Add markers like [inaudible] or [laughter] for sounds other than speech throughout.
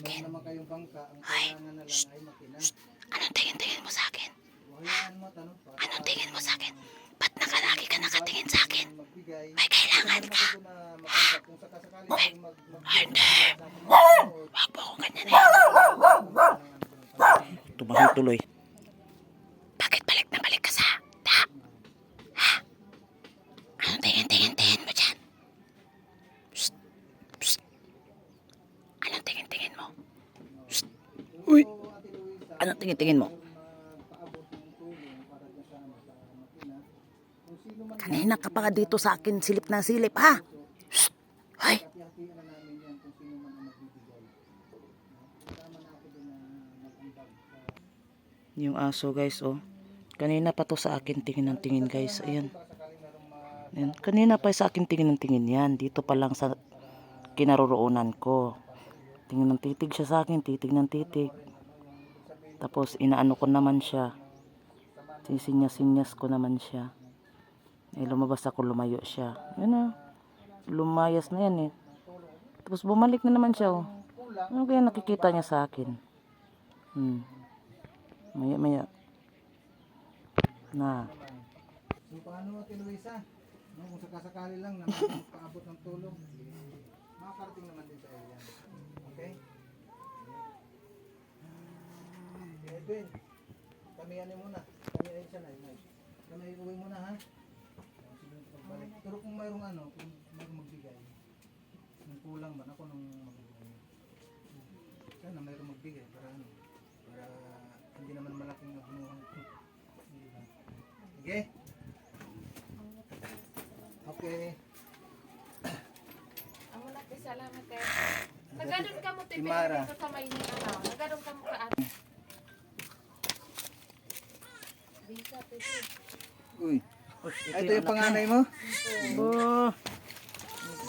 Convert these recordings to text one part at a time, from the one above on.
akin. na lang ay makina. Anong tingin-tingin mo sa akin? Hayaan mo, tanong pa. Anong tingin mo sa akin? Ba't nakalagi ka nakatingin sa akin? May kailangan ka. Mag... mag Hindi. mag- Huwag mo akong ganyan eh. Tumahay tuloy. Uy! Ano tingin-tingin mo? Kanina ka pa dito sa akin silip na silip ha. Shh! Hoy! Yung aso guys oh. Kanina pa to sa akin tingin ng tingin guys. Ayan. Ayan. Kanina pa sa akin tingin ng tingin yan. Dito pa lang sa kinaroroonan ko. Tingin ng titig siya sa akin. Titig ng titig. Tapos inaano ko naman siya. Sisinyas-sinyas ko naman siya. Eh lumabas ako lumayo siya. Yan na. Lumayas na yan eh. Tapos bumalik na naman siya oh. Ano kaya nakikita niya sa akin? Hmm. Maya maya. Na. So paano Ate Luisa? No, kung sakasakali lang [laughs] na paabot ng tulong, makakarating naman din sa iyo yan. Okay? Si Edwin, kami ano muna. Kami ay siya na. Kami uwi muna ha. Sige, pagbalik. Pero kung mayroong ano, kung mayroong magbigay, nung kulang ba, ako nung magbigay. Sana mayroong magbigay para ano, para hindi naman malaking agmuhan ko. Okay? Okay. Na kay salamat kay. Nagadon ka mo ti Imara. dito sa may ano. Nagadon ka mo ka Uy. Ay, ito yung panganay mo? Oh,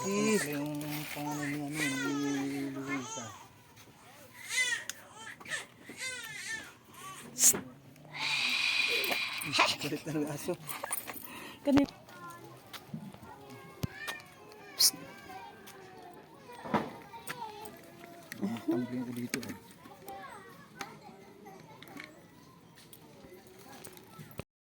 Ito yung panganay ni ano, ni Luisa. Kulit na ng aso. kanina. Tumbling ko dito eh.